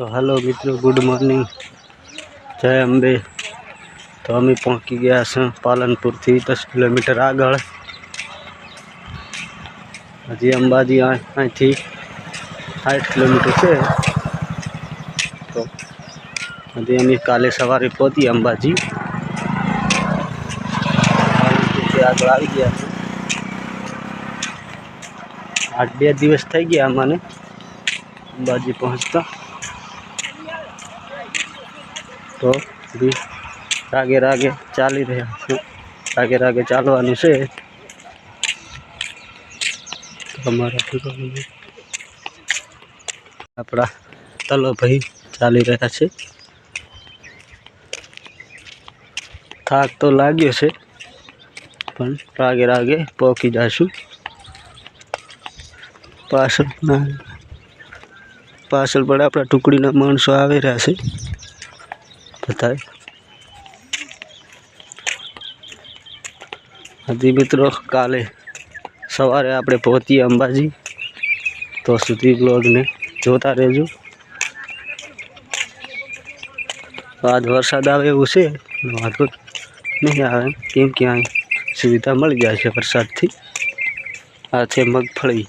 તો હેલો મિત્રો good morning જય અંબે. તો અમે પહોંચી ગયા છે પાલનપુરથી દસ કિલોમીટર આગળ. હજી અંબાજી અહીંથી સાઠ કિલોમીટર છે. તો હજી અમે કાલે સવારે પહોંચી અંબાજી. આગળ આવી ગયા છે આઠ બે દિવસ થઈ ગયા અમાને અંબાજી પહોંચતા. તો બી રાગે રાગે ચાલી રહ્યા છું. રાગે રાગે ચાલવાનું છે. અમારા આપણા તલો ભાઈ ચાલી રહ્યા છે. થાક તો લાગ્યો છે, પણ રાગે રાગે પહોંચી જશું. પાછળ પાછળ પણ આપણા ટુકડીના માણસો આવી રહ્યા છે. બધા હજી મિત્રો, કાલે સવારે આપણે પહોંચીએ અંબાજી. તો સુધી બ્લોગને જોતા રહેજો. આજ વરસાદ આવે એવું છે વાંધો નહીં આવે. કેમ કે અહીં સુવિધા મળી જાય છે વરસાદથી. આ છે મગફળી.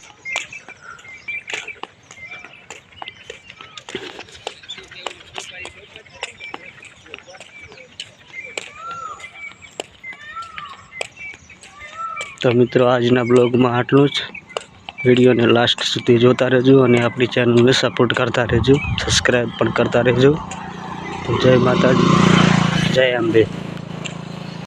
તો મિત્રો, આજના બ્લોગમાં આટલું જ. વિડીયોને લાસ્ટ સુધી જોતા રહેજો અને આપણી ચેનલને સપોર્ટ કરતા રહેજો સબસ્ક્રાઈબ પણ કરતા રહેજો. જય માતાજી, જય અંબે